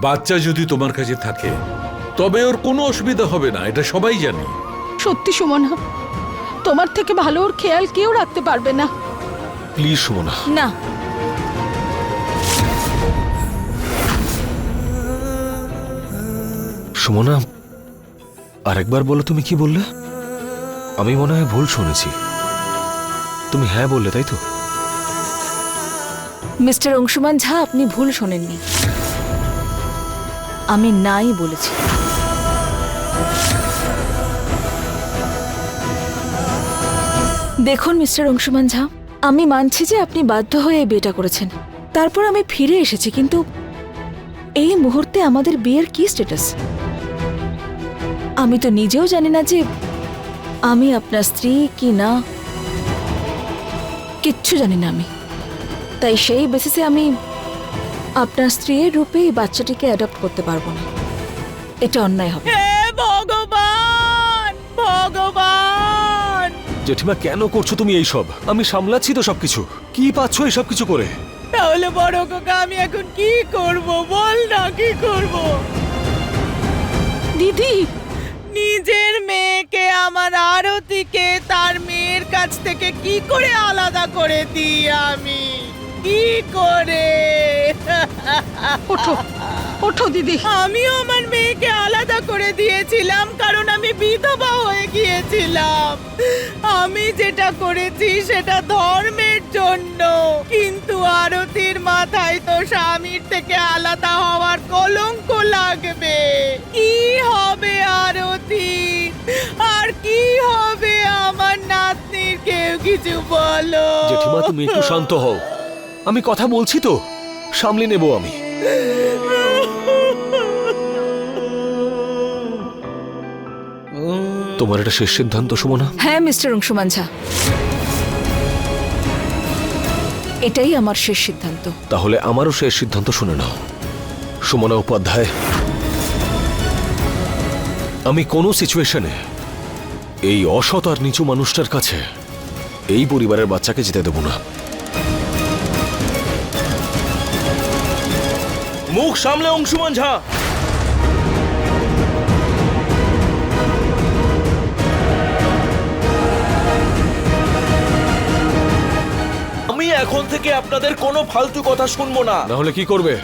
বাচ্চা যদি তোমার কাছে থাকে তবে ওর কোনো অসুবিধা হবে না এটা সবাই জানে। সত্যি সুমনা তোমার থেকে ভালো ওর খেয়াল কেউ রাখতে পারবে না। প্লিজ সুমনা। না। সুমনা আরেকবার বলো তুমি কি বললে? আমি মনে হয় ভুল শুনেছি। তুমি হ্যাঁ বললে তাই তো? মিস্টার অংশুমান ঝা আপনি ভুল শোনেননি। আমি নাই বলেছি। দেখুন, মিস্টার অংশুমান ঝা আমি মানছি যে আপনি বাধ্য হয়ে বিয়েটা করেছেন। তারপর আমি ফিরে এসেছি, কিন্তু এই মুহূর্তে আমাদের বিয়ের কি স্ট্যাটাস আমি তো নিজেও জানি না যে আমি আপনার স্ত্রী কি না। কিচ্ছু জানি না আমি। তাই সেই বেসিসে আমি আপনার স্ত্রীর রূপে এই বাচ্চাটিকে অ্যাডপ্ট করতে পারব না। এটা অন্যায় হবে। ভগবান! ভগবান! জেঠিমা কেন করছ তুমি এই সব আমি সামলাচ্ছি তো সবকিছু। কি পাচ্ছ এই সব কিছু করে? তাহলে বড় কাকা আমি এখন কি করব? বল না কি করব? দিদি! নিজের মেয়েকে আমার আরতিকে তার মেয়ের কাছ থেকে কি করে আলাদা করে দিই আমি? কি করে? ওঠো ওঠো দিদি। আমিও আমার মেয়েকে আলাদা করে দিয়েছিলাম কারণ আমি বিধবা হয়ে গিয়েছিলাম। আমি যেটা করেছি সেটা ধর্মের জন্য। কিন্তু আরতির মাথায় তো স্বামীর থেকে আলাদা হওয়ার কলঙ্ক লাগবে। কি হবে আরতি? আর কি হবে আমার নাতনির? কেউ কিছু বলো। জেঠিমা তুমি একটু শান্ত হও। আমি কথা বলছি তো। সামলে নেব আমি। তোমার এটা শেষ সিদ্ধান্ত সুমনা? হ্যাঁ মিস্টার অংশুমান ঝা এটাই আমার শেষ সিদ্ধান্ত। তাহলে আমারও শেষ সিদ্ধান্ত শুনে নাও। সুমনা উপাধ্যায় আমি কোনো সিচুয়েশনে এই অসৎ আর নিচু মানুষটার কাছে এই পরিবারের বাচ্চাকে যেতে দেব না। মুখ সামলে অংশুমান ঝা। আমি এখন থেকে আপনাদের কোনো ফালতু কথা শুনব না। তাহলে কি করবে?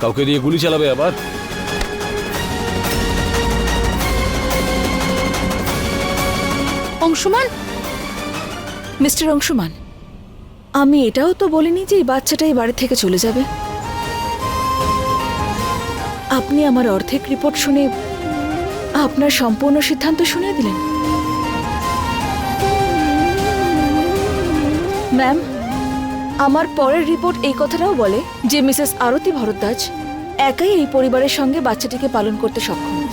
কাউকে দিয়ে গুলি চালাবে আবার? অংশুমান? মিস্টার অংশুমান আমি এটাও তো বলিনি যে এই বাচ্চাটা এই বাড়ি থেকে চলে যাবে। আপনি আমার অর্ধেক রিপোর্ট শুনে আপনার সম্পূর্ণ সিদ্ধান্ত শুনিয়ে দিলেন? ম্যাম আমার পরের রিপোর্ট এই কথাটাও বলে যে মিসেস আরতি ভরদ্বাজ একাই এই পরিবারের সঙ্গে বাচ্চাটিকে পালন করতে সক্ষম।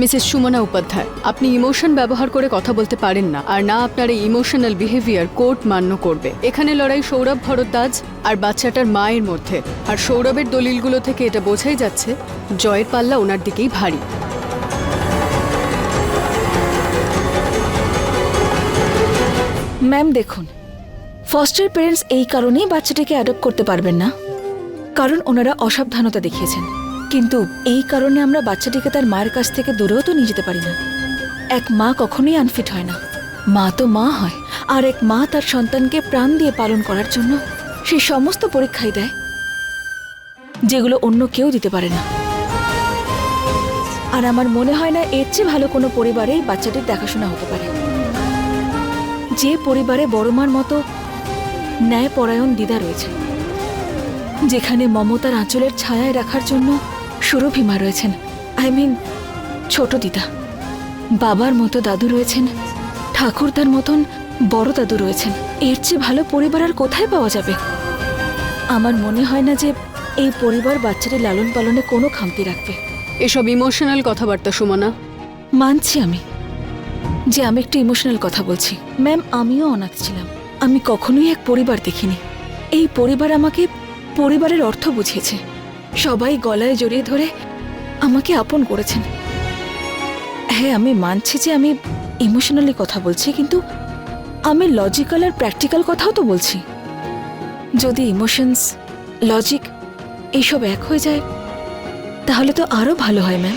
মিসেস সুমনা উপাধ্যায়, আপনি ইমোশন ব্যবহার করে কথা বলতে পারেন না, আর না আপনার এই ইমোশনাল বিহেভিয়ার কোর্ট মান্য করবে। এখানে লড়াই সৌরভ ভরদ্বাজ আর বাচ্চাটার মায়ের মধ্যে, আর সৌরভের দলিলগুলো থেকে এটা বোঝাই যাচ্ছে, জয়ের পাল্লা ওনার দিকেই ভারী। ম্যাম, দেখুন, ফস্টার পেরেন্টস এই কারণেই বাচ্চাটিকে অ্যাডপ্ট করতে পারবেন না, কারণ ওনারা অসাবধানতা দেখিয়েছেন। কিন্তু এই কারণে আমরা বাচ্চাটিকে তার মায়ের কাছ থেকে দূরেও তো নিয়ে যেতে পারি না। এক মা কখনোই আনফিট হয় না। মা তো মা হয়, আর এক মা তার সন্তানকে প্রাণ দিয়ে পালন করার জন্য সেই সমস্ত পরীক্ষাই দেয়, যেগুলো অন্য কেউ দিতে পারে না। আর আমার মনে হয় না এর চেয়ে ভালো কোনো পরিবারেই বাচ্চাটির দেখাশোনা হতে পারে। যে পরিবারে বড় মার মতো ন্যায়পরায়ণ দিদা রয়েছে, যেখানে মমতার আঁচলের ছায়ায় রাখার জন্য সুরভিমা রয়েছেন। আই মিন ছোট দিদা। বাবার মতো দাদু রয়েছেন ঠাকুরদার মতন বড় দাদু রয়েছেন। এর চেয়ে ভালো পরিবার আর কোথায় পাওয়া যাবে? আমার মনে হয় না যে এই পরিবার বাচ্চাদের লালন পালনে কোনো খামতি রাখবে। এসব ইমোশনাল কথাবার্তা সুমনা। মানছি আমি যে আমি একটু ইমোশনাল কথা বলছি। ম্যাম আমিও অনাথ ছিলাম। আমি কখনোই এক পরিবার দেখিনি। এই পরিবার আমাকে পরিবারের অর্থ বুঝিয়েছে। সবাই গলায় জড়িয়ে ধরে আমাকে আপন করেছেন। হ্যাঁ আমি মানছি যে আমি ইমোশনালি কথা বলছি, কিন্তু আমি লজিক্যাল আর প্র্যাকটিক্যাল কথাও তো বলছি। যদি ইমোশনস লজিক এইসব এক হয়ে যায়, তাহলে তো আরও ভালো হয় ম্যাম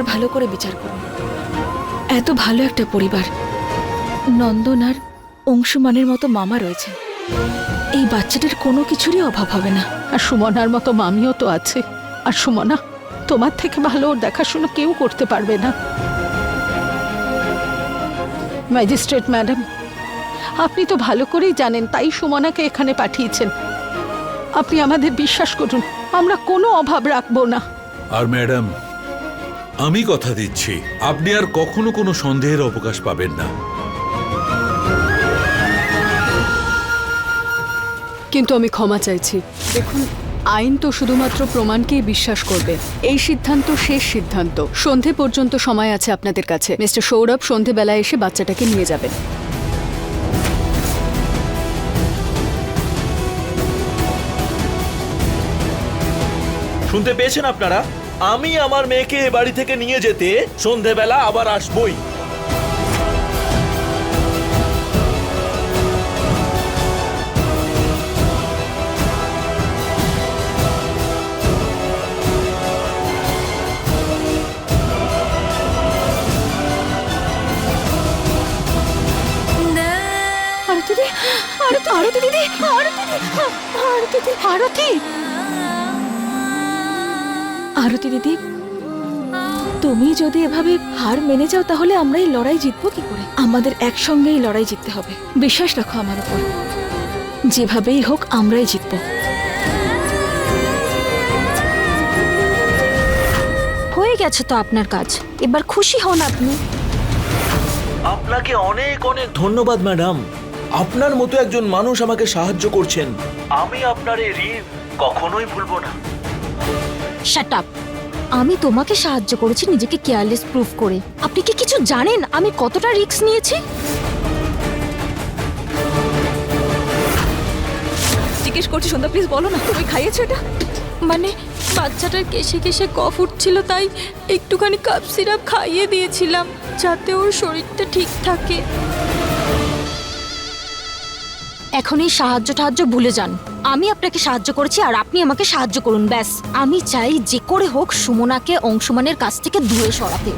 একবার ভালো করে বিচার করুন। এত ভালো একটা পরিবার। নন্দন আর অংশুমানের মতো মামা রয়েছে এই বাচ্চাটার কোনো কিছুরই অভাব হবে না। আর সুমনার মতো মামিও তো আছে। আর সুমনা তোমার থেকে ভালো ওর দেখাশোনা কেউ করতে পারবে না। ম্যাজিস্ট্রেট ম্যাডাম আপনি তো ভালো করেই জানেন তাই সুমনাকে এখানে পাঠিয়েছেন। আপনি আমাদের বিশ্বাস করুন আমরা কোনো অভাব রাখব না। আর ম্যাডাম আমি কথা দিচ্ছি। আপনি আর কখনো কোনো সন্দেহের অবকাশ পাবেন না। কিন্তু আমি ক্ষমা চাইছি। দেখুন আইন তো শুধুমাত্র প্রমাণকেই বিশ্বাস করবে। এই সিদ্ধান্ত শেষ সিদ্ধান্ত। সন্ধে পর্যন্ত সময় আছে আপনাদের কাছে। মিস্টার সৌরভ সন্ধেবেলায় এসে বাচ্চাটাকে নিয়ে যাবেন। শুনতে পেয়েছেন আপনারা? আমি আমার মেয়েকে এ বাড়ি থেকে নিয়ে যেতে সন্ধেবেলা আবার আসবই। আরতি দিদি আরতি দিদি আরতি আরতি আরতি দিদি, তুমি যদি এভাবে হার মেনে যাও তাহলে আমরা এই লড়াই জিতবো কি করে? আমাদের একসঙ্গেই লড়াই জিততে হবে। বিশ্বাস রাখো আমার উপর। যেভাবেই হোক আমরাই জিতবো। হয়ে গেছে তো আপনার কাজ। এবার খুশি হন আপনি। আপনাকে অনেক অনেক ধন্যবাদ, ম্যাডাম। আপনার মতো একজন মানুষ আমাকে সাহায্য করছেন। আমি আপনার এই ঋণ কখনোই ভুলবো না। শাট আপ আমি তোমাকে সাহায্য করেছি নিজেকে কেয়ারলেস প্রুফ করে। আপনি কি কিছু জানেন আমি কতটা রিস্ক নিয়েছি? জিজ্ঞেস করছি সন্ধ্যা প্লিজ বলো না তুমি খাইয়েছো এটা? মানে বাচ্চাটার কেশে কেশে কফ উঠছিল তাই একটুখানি কাপ সিরাপ খাইয়ে দিয়েছিলাম যাতে ওর শরীরটা ঠিক থাকে। এখন এই সাহায্য টাহায্য ভুলে যান। আমি আপনাকে সাহায্য করেছি আর আপনি আমাকে সাহায্য করুন ব্যাস। আমি চাই যে করে হোক সুমনাকে অংশমানের কাছ থেকে দূরে সরাতে।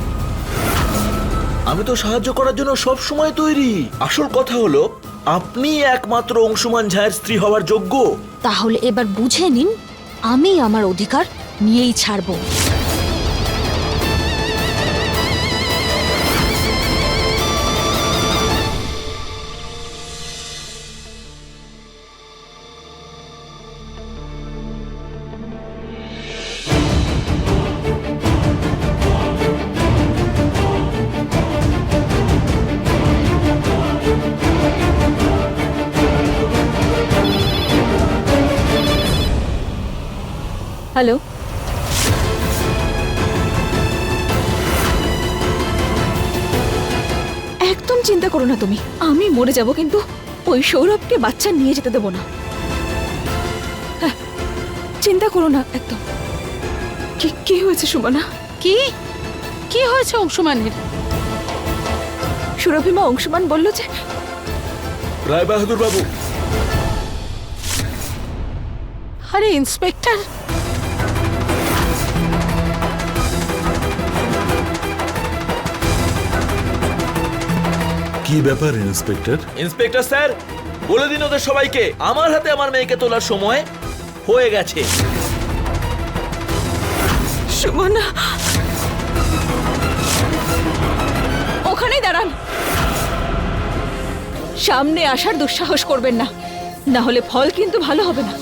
আমি তো সাহায্য করার জন্য সব সময় তৈরি। আসল কথা হলো আপনি একমাত্র অংশুমান ঝায়ের স্ত্রী হওয়ার যোগ্য। তাহলে এবার বুঝে নিন আমি আমার অধিকার নিয়েই ছাড়বো। হ্যালো। একদম চিন্তা করো না তুমি আমি মরে যাব কিন্তু ওই সৌরভকে বাচ্চা নিয়ে যেতে দেবো না। হ্যাঁ চিন্তা করো না একদম। কি কি হয়েছে সুমনা? কি? কি হয়েছে অংশমানের? সুরভিমা অংশমান বলল যে রায় বাহাদুর বাবু। আরে ইন্সপেক্টর। কি ব্যাপার ইন্সপেক্টর? ইন্সপেক্টর স্যার বলে দিন ওদের সবাইকে আমার হাতে আমার মেয়েকে তোলার সময় হয়ে গেছে। সুমনা। ওখানেই দাঁড়ান। সামনে আসার দুঃসাহস করবেন না। না হলে ফল কিন্তু ভালো হবে না।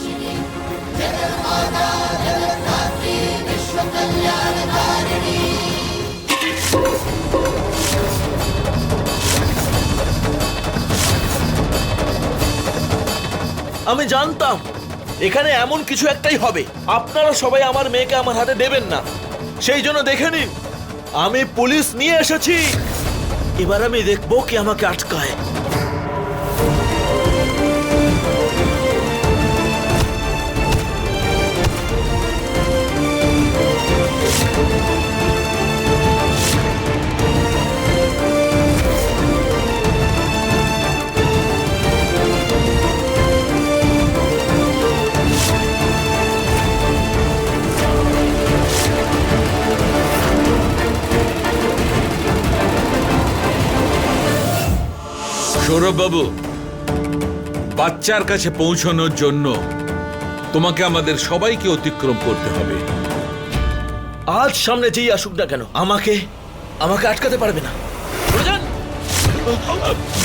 আমি জানতাম। এখানে এমন কিছু একটাই হবে। আপনারা সবাই আমার মেয়েকে আমার হাতে দেবেন না। সেই জন্য দেখে নিন, আমি পুলিশ নিয়ে এসেছি। এবার আমি দেখব কি আমাকে আটকায়। সৌরভবাবু বাচ্চার কাছে পৌঁছানোর জন্য তোমাকে আমাদের সবাইকে অতিক্রম করতে হবে। আজ সামনে যেই আসুক না কেন আমাকে আমাকে আটকাতে পারবে না।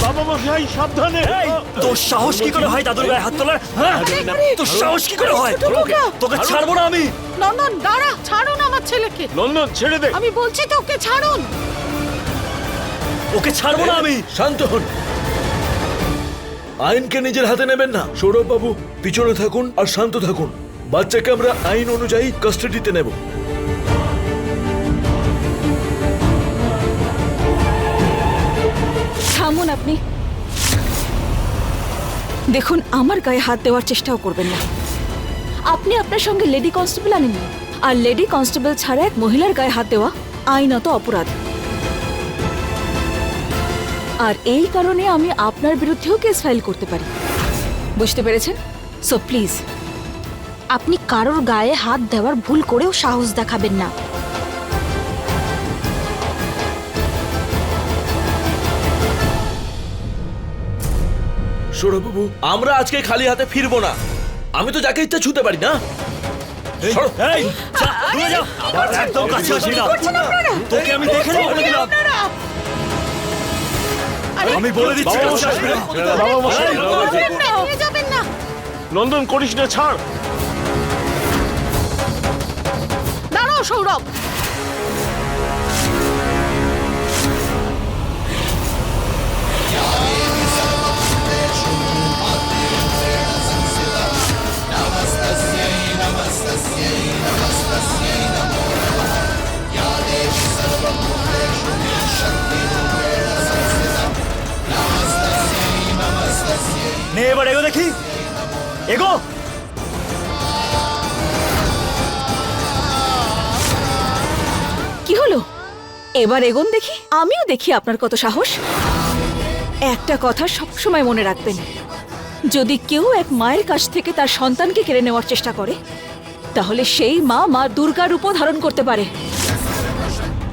বাবা মশাই সাবধানে। তোর সাহস কি করে হয় দাদুর গায়ে হাত তোলার? হ্যাঁ? তোর সাহস কি করে হয়? তোকে ছাড়বো না আমি। নন্দন দাঁড়া ছাড়ুন আমার ছেলেকে। নন্দন ছেড়ে দে। আমি বলছি তো ওকে ছাড়ুন। ওকে ছাড়বো না আমি। শান্ত হন। আইনকে নিজের হাতে নেবেন না। সৌরভ বাবু পিছনে থাকুন আর শান্ত থাকুন। বাচ্চাকে আমরা আইন অনুযায়ী কাস্টাডিতে নেব। থামুন আপনি। দেখুন, আমার গায়ে হাত দেওয়ার চেষ্টাও করবেন না। আপনি আপনার সঙ্গে লেডি কনস্টেবল আনেননি। আর লেডি কনস্টেবল ছাড়া এক মহিলার গায়ে হাত দেওয়া আইনত অপরাধ। আর এই কারণে আমি আপনার বিরুদ্ধেও কেস ফাইল করতে পারি। বুঝতে পেরেছেন? সো প্লিজ আপনি কারোর গায়ে হাত দেওয়ার ভুল করেও সাহস দেখাবেন না। সৌরভ বাবু আমরা আজকে খালি হাতে ফিরবো না। আমি তো যাকে ইচ্ছা ছুতে পারি না? সরো। একদম কাছে আসবি না। তোকে আমি দেখে নেব। আমি বলে দিচ্ছি। বাবা মশাই যাবেন না। নন্দন করিস না ছাড়। দাঁড়াও সৌরভ। নে, এবার এগো দেখি। এগো। কি হলো? এবার এগোন দেখি। আমিও দেখি আপনার কত সাহস। একটা কথা সবসময় মনে রাখবেন। যদি কেউ এক মায়ের কাছ থেকে তার সন্তানকে কেড়ে নেওয়ার চেষ্টা করে, তাহলে সেই মা মা দুর্গার রূপও ধারণ করতে পারে।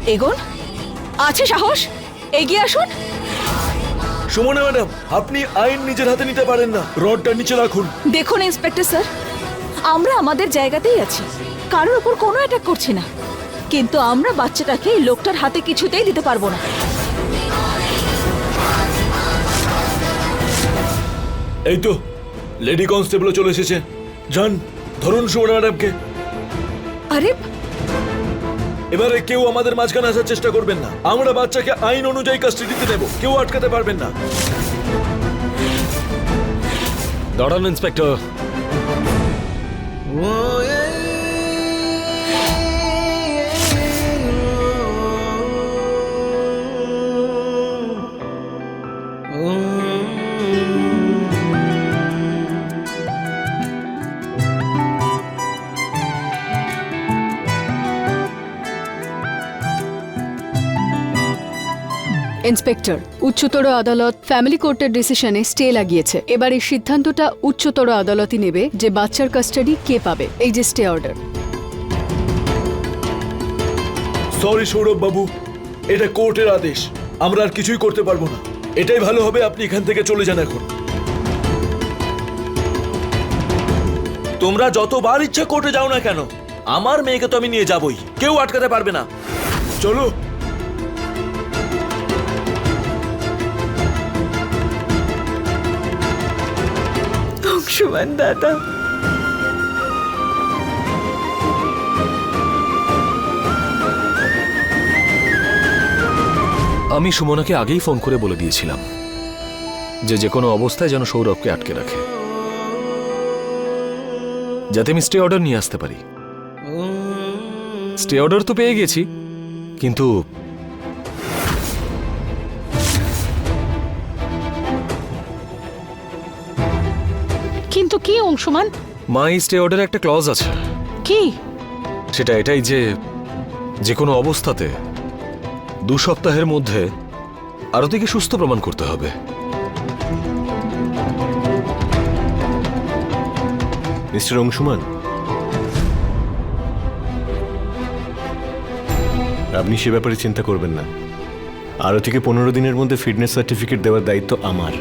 এগোন। আছে সাহস। এগিয়ে আসুন। সুমনা ম্যাডাম আপনি আইন নিজের হাতে নিতে পারেন না। রডটা নিচে রাখুন। দেখুন ইন্সপেক্টর স্যার আমরা আমাদের জায়গাতেই আছি। কারোর উপর কোনো অ্যাটাক করছি না। কিন্তু আমরা বাচ্চাটাকে এই লোকটার হাতে কিছুতেই দিতে পারব না। এই তো লেডি কনস্টেবলও চলে এসেছে। যান ধরুন সুমনা ম্যাডামকে। আরে এবারে কেউ আমাদের মাঝখানে আসার চেষ্টা করবেন না। আমরা বাচ্চাকে আইন অনুযায়ী কাস্টাডিতে নেব। কেউ আটকাতে পারবেন না। দাঁড়ান ইন্সপেক্টর ইন্সপেক্টর, উচ্চতর আদালত, ফ্যামিলি কোর্টের ডিসিশনে স্টে লাগিয়েছে। এবার এই সিদ্ধান্তটা উচ্চতর আদালতই নেবে যে বাচ্চার কাস্টাডি কে পাবে। এই যে স্টে অর্ডার। সরি সৌরভ বাবু, এটা কোর্টের আদেশ। আমরা আর কিছুই করতে পারব না। এটাই ভালো হবে আপনি এখান থেকে চলে যান এখন। তোমরা যতবার ইচ্ছা কোর্টে যাও না কেন, আমার মেয়েকে তো আমি নিয়ে যাবই। কেউ আটকাতে পারবে না। চলো অংশুমান দাদা। আমি সুমনাকে আগেই ফোন করে বলে দিয়েছিলাম যে যে কোনো অবস্থায় যেন সৌরভকে আটকে রাখে। যাতে আমি স্টে অর্ডার নিয়ে আসতে পারি। স্টে অর্ডার তো পেয়ে গেছি, কিন্তু অংশমান মাই স্টে অর্ডারে একটা ক্লজ আছে। কি? সেটা এটাই যে যে কোনো অবস্থাতে দু সপ্তাহের মধ্যে আরতিকে সুস্থ প্রমাণ করতে হবে। মিস্টার অংশুমান আপনি সে ব্যাপারে চিন্তা করবেন না। আরও থেকে পনেরো দিনের মধ্যে ফিটনেস সার্টিফিকেট দেওয়ার দায়িত্ব আমার।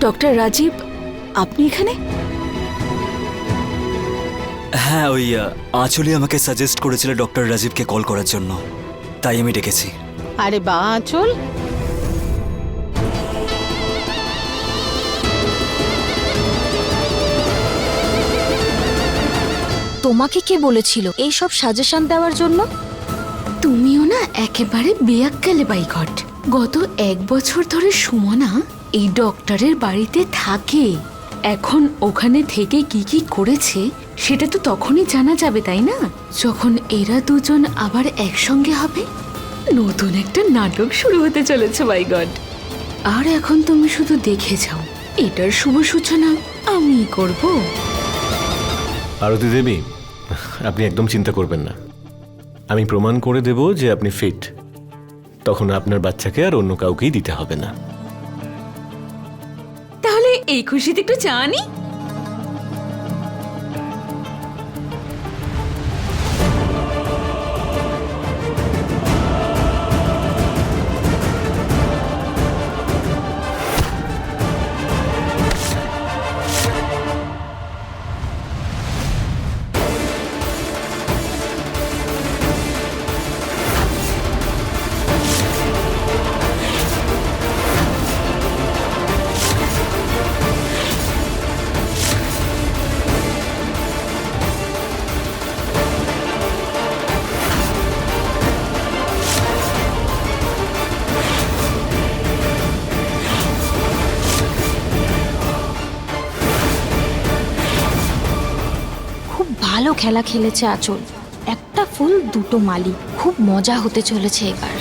ডক্টর রাজীব আপনি এখানে? হ্যাঁ ওই আঁচলি আমাকে সাজেস্ট করেছিল ডক্টর রাজীবকে কল করার জন্য। তাই আমি ডেকেছি। আরে বা আঁচল। তোমাকে কে বলেছিল এই সব সাজেশন দেওয়ার জন্য? তুমিও না একেবারে বেয়াক্কালে বাইঘট। গত এক বছর ধরে সুমনা এই ডক্টরের বাড়িতে থাকে। এখন ওখানে থেকে কি কি করেছে, সেটা তো তখনই জানা যাবে, তাই না? যখন এরা দুজন আবার একসঙ্গে হবে, নতুন একটা নাটক শুরু হতে চলেছে বাইগড আর এখন তুমি শুধু দেখে যাও, এটার শুভ সূচনা আমি করব। আরতি দেবী, আপনি একদম চিন্তা করবেন না। আমি প্রমাণ করে দেব যে আপনি ফিট তখন আপনার বাচ্চাকে আর অন্য কাউকেই দিতে হবে না। এই খুশিতে একটু চা নি? খেলা খেলেছে আচল। একটা ফুল দুটো মালি। খুব মজা হতে চলেছে এবার।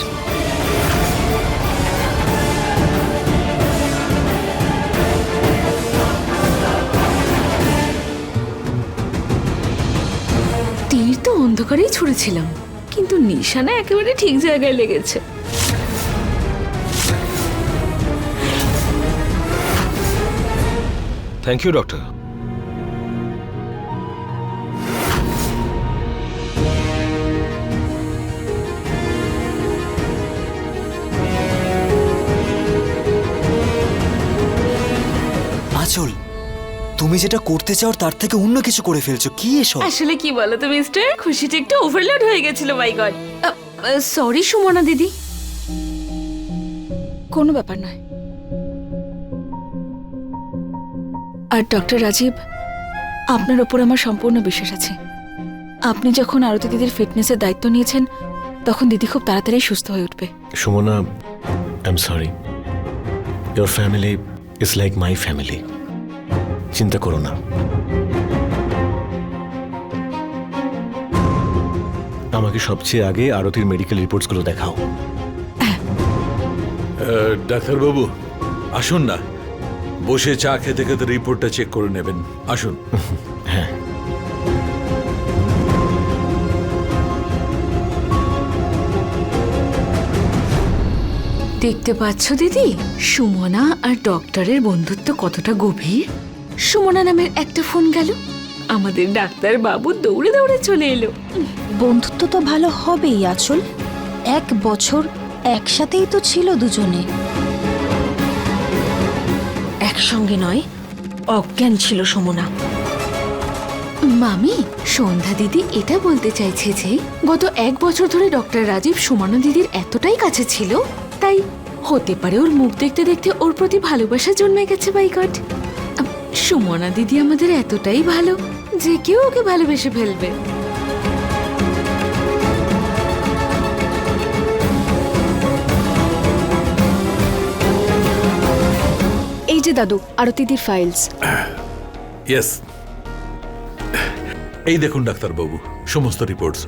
তীর তো অন্ধকারেই ছুড়েছিলাম কিন্তু নিশানা একেবারে ঠিক জায়গায় লেগেছে। থ্যাংক ইউ ডক্টর তুমি যেটা করতে চাও তার থেকে অন্য কিছু করে ফেলছো। কি এসব? আসলে কি বলো তো মিস্টার খুশিটা একটু ওভারলোড হয়ে গেছিল মাই গড সরি সুমনা দিদি। কোনো ব্যাপার নয়। আর ডক্টর রাজীব আপনার ওপর আমার সম্পূর্ণ বিশ্বাস আছে। আপনি যখন আরতি দিদির ফিটনেসের দায়িত্ব নিয়েছেন তখন দিদি খুব তাড়াতাড়ি সুস্থ হয়ে উঠবে। Sumana I am sorry your family is like my family চিন্তা করো না। আমাকে সবচেয়ে আগে আরতির মেডিকেল রিপোর্টসগুলো দেখাও। ডাক্তারবাবু আসুন না। বসে চা খেতে খেতে রিপোর্টটা চেক করে নেবেন। আসুন। হ্যাঁ। দেখতে পাচ্ছ দিদি সুমনা আর ডক্টরের বন্ধুত্ব কতটা গভীর? সুমনা নামের একটা ফোন গেল। আমাদের ডাক্তার বাবু দৌড়ে দৌড়ে চলে এলো। বন্ধুত্ব তো ভালো হবেই আচল। এক বছর একসাথেই তো ছিল দুজনে। একসঙ্গে নয় অজ্ঞান ছিল সমনা। মামি সন্ধ্যা দিদি এটা বলতে চাইছে যে গত এক বছর ধরে ডক্টর রাজীব সুমনা দিদির এতটাই কাছে ছিল তাই হতে পারে ওর মুখ দেখতে দেখতে ওর প্রতি ভালোবাসা জন্মে গেছে বাইকট। সুমনা দিদি আমাদের এতটাই ভালো যে কেউ ওকে ভালোবেসে ফেলবে। এই যে দাদু আরতিদির ফাইলস ইয়েস এই দেখুন ডাক্তারবাবু সমস্ত রিপোর্টস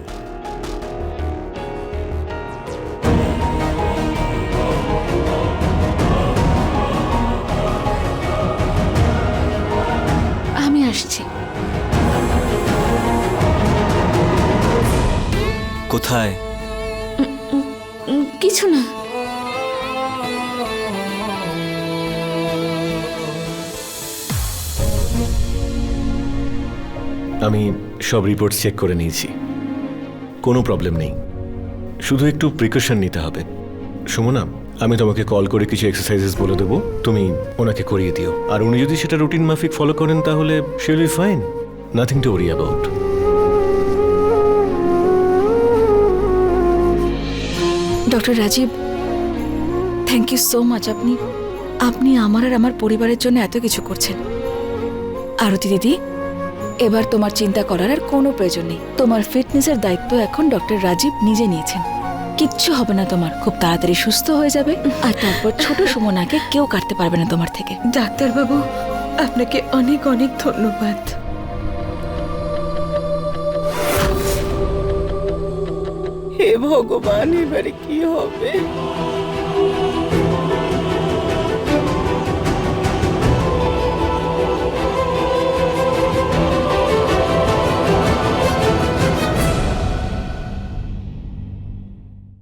কোথায়? কিছু না। আমি সব রিপোর্ট চেক করে নিয়েছি। কোনো প্রবলেম নেই। শুধু একটু প্রিকশন নিতে হবে। সুমনা আমি তোমাকে কল করে কিছু এক্সারসাইজেস বলে দেবো। তুমি ওনাকে করিয়ে দিও। আর উনি যদি সেটা রুটিন মাফিক ফলো করেন তাহলে still fine nothing to worry about doctor Rajeev thank you so much আপনি আপনি আমার আর আমার পরিবারের জন্য এত কিছু করছেন। আরতি দিদি, এবার তোমার চিন্তা করার আর কোনো প্রয়োজন নেই। তোমার ফিটনেসের দায়িত্ব এখন ডক্টর রাজীব নিজে নিয়েছেন। কিচ্ছু হবে না তোমার। খুব তাড়াতাড়ি সুস্থ হয়ে যাবে। আর তারপর ছোট সুমনাকে কেউ কাটতে পারবে না তোমার থেকে। ডাক্তারবাবু, আপনাকে অনেক অনেক ধন্যবাদ। ভগবান এবারে কি হবে